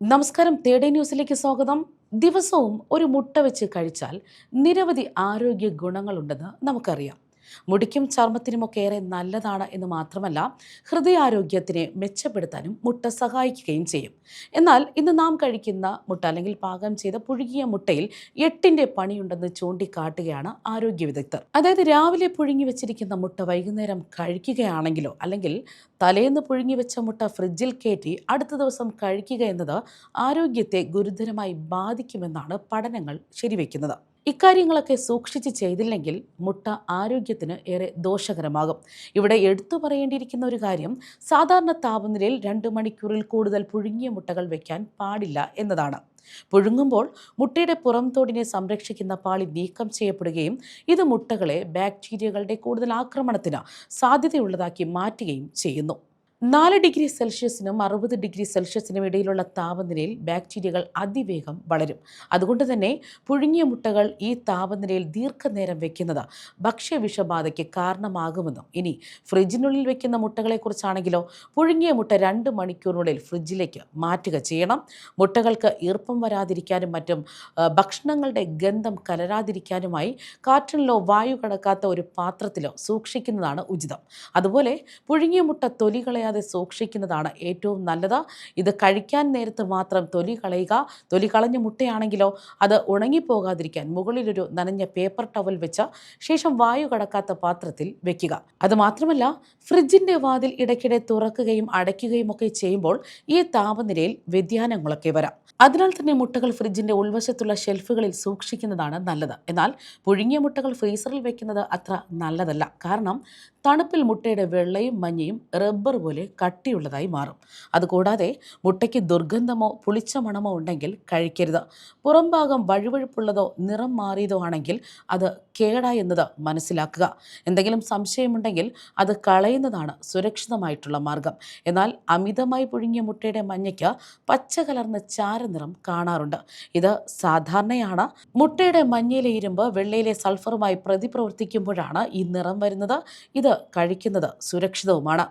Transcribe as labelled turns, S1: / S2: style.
S1: നമസ്കാരം തേടേ ന്യൂസിലേക്ക് സ്വാഗതം. ദിവസവും ഒരു മുട്ട വെച്ച് കഴിച്ചാൽ നിരവധി ആരോഗ്യ ഗുണങ്ങളുണ്ടെന്ന് നമുക്കറിയാം. മുടിക്കും ചർമ്മത്തിനുമൊക്കെ ഏറെ നല്ലതാണ് എന്ന് മാത്രമല്ല ഹൃദയാരോഗ്യത്തിനെ മെച്ചപ്പെടുത്താനും മുട്ട സഹായിക്കുകയും ചെയ്യും. എന്നാൽ ഇന്ന് നാം കഴിക്കുന്ന മുട്ട അല്ലെങ്കിൽ പാകം ചെയ്ത പുഴുകിയ മുട്ടയിൽ എട്ടിന്റെ പണിയുണ്ടെന്ന് ചൂണ്ടിക്കാട്ടുകയാണ് ആരോഗ്യ വിദഗ്ധർ. അതായത് രാവിലെ പുഴുങ്ങി വെച്ചിരിക്കുന്ന മുട്ട വൈകുന്നേരം കഴിക്കുകയാണെങ്കിലോ അല്ലെങ്കിൽ തലേന്ന് പുഴുങ്ങി വെച്ച മുട്ട ഫ്രിഡ്ജിൽ കയറ്റി അടുത്ത ദിവസം കഴിക്കുക എന്നത് ആരോഗ്യത്തെ ഗുരുതരമായി ബാധിക്കുമെന്നാണ് പഠനങ്ങൾ ശരിവെക്കുന്നത്. ഇക്കാര്യങ്ങളൊക്കെ സൂക്ഷിച്ച് ചെയ്തില്ലെങ്കിൽ മുട്ട ആരോഗ്യത്തിന് ഏറെ ദോഷകരമാകും. ഇവിടെ എടുത്തു പറയേണ്ടിയിരിക്കുന്ന ഒരു കാര്യം സാധാരണ താപനിലയിൽ രണ്ട് മണിക്കൂറിൽ കൂടുതൽ പുഴുങ്ങിയ മുട്ടകൾ വയ്ക്കാൻ പാടില്ല എന്നതാണ്. പുഴുങ്ങുമ്പോൾ മുട്ടയുടെ പുറംതോടിനെ സംരക്ഷിക്കുന്ന പാളി നീക്കം ചെയ്യപ്പെടുകയും ഇത് മുട്ടകളെ ബാക്ടീരിയകളുടെ കൂടുതൽ ആക്രമണത്തിന് സാധ്യതയുള്ളതാക്കി മാറ്റുകയും ചെയ്യുന്നു. നാല് ഡിഗ്രി സെൽഷ്യസിനും അറുപത് ഡിഗ്രി സെൽഷ്യസിനും ഇടയിലുള്ള താപനിലയിൽ ബാക്ടീരിയകൾ അതിവേഗം വളരും. അതുകൊണ്ട് തന്നെ പുഴുങ്ങിയ മുട്ടകൾ ഈ താപനിലയിൽ ദീർഘനേരം വെക്കുന്നത് ഭക്ഷ്യവിഷബാധയ്ക്ക് കാരണമാകുമെന്നും ഇനി ഫ്രിഡ്ജിനുള്ളിൽ വെക്കുന്ന മുട്ടകളെക്കുറിച്ചാണെങ്കിലോ പുഴുങ്ങിയ മുട്ട രണ്ട് മണിക്കൂറിനുള്ളിൽ ഫ്രിഡ്ജിലേക്ക് മാറ്റുക ചെയ്യണം. മുട്ടകൾക്ക് ഈർപ്പം വരാതിരിക്കാനും മറ്റും ഭക്ഷണങ്ങളുടെ ഗന്ധം കലരാതിരിക്കാനുമായി കാറ്റിലോ വായു കടക്കാത്ത ഒരു പാത്രത്തിലോ സൂക്ഷിക്കുന്നതാണ് ഉചിതം. അതുപോലെ പുഴുങ്ങിയ മുട്ട തൊലി കളയാതെ സൂക്ഷിക്കുന്നതാണ് ഏറ്റവും നല്ലത്. ഇത് കഴിക്കാൻ നേരത്ത് മാത്രം തൊലി കളയുക. തൊലി കളഞ്ഞ മുട്ടയാണെങ്കിലോ അത് ഉണങ്ങിപ്പോകാതിരിക്കാൻ മുകളിലൊരു നനഞ്ഞ പേപ്പർ ടവൽ വെച്ച് ശേഷം വായു കടക്കാത്ത പാത്രത്തിൽ വെക്കുക. അത് മാത്രമല്ല ഫ്രിഡ്ജിന്റെ വാതിൽ ഇടയ്ക്കിടെ തുറക്കുകയും അടയ്ക്കുകയും ഒക്കെ ചെയ്യുമ്പോൾ ഈ താപനിലയിൽ വ്യതിയാനങ്ങളൊക്കെ വരാം. അതിനാൽ തന്നെ മുട്ടകൾ ഫ്രിഡ്ജിന്റെ ഉൾവശത്തുള്ള ഷെൽഫുകളിൽ സൂക്ഷിക്കുന്നതാണ് നല്ലത്. എന്നാൽ പുഴുങ്ങിയ മുട്ടകൾ ഫ്രീസറിൽ വെക്കുന്നത് അത്ര നല്ലതല്ല. കാരണം തണുപ്പിൽ മുട്ടയുടെ വെള്ളയും മഞ്ഞയും റബ്ബർ പോലെ കട്ടിയുള്ളതായി മാറും. അതുകൂടാതെ മുട്ടയ്ക്ക് ദുർഗന്ധമോ പുളിച്ച മണമോ ഉണ്ടെങ്കിൽ കഴിക്കരുത്. പുറംഭാഗം വഴുവഴുപ്പുള്ളതോ നിറം മാറിയതോ ആണെങ്കിൽ അത് കേടാ എന്നത് മനസ്സിലാക്കുക. എന്തെങ്കിലും സംശയമുണ്ടെങ്കിൽ അത് കളയുന്നതാണ് സുരക്ഷിതമായിട്ടുള്ള മാർഗം. എന്നാൽ അമിതമായി പുഴുങ്ങിയ മുട്ടയുടെ മഞ്ഞയ്ക്ക് പച്ച കലർന്ന ചാരനിറം കാണാറുണ്ട്. ഇത് സാധാരണയാണ്. മുട്ടയുടെ മഞ്ഞയിലെ ഇരുമ്പ് വെള്ളയിലെ സൾഫറുമായി പ്രതിപ്രവർത്തിക്കുമ്പോഴാണ് ഈ നിറം വരുന്നത്. ഇത് കഴിക്കുന്നത് സുരക്ഷിതവുമാണ്.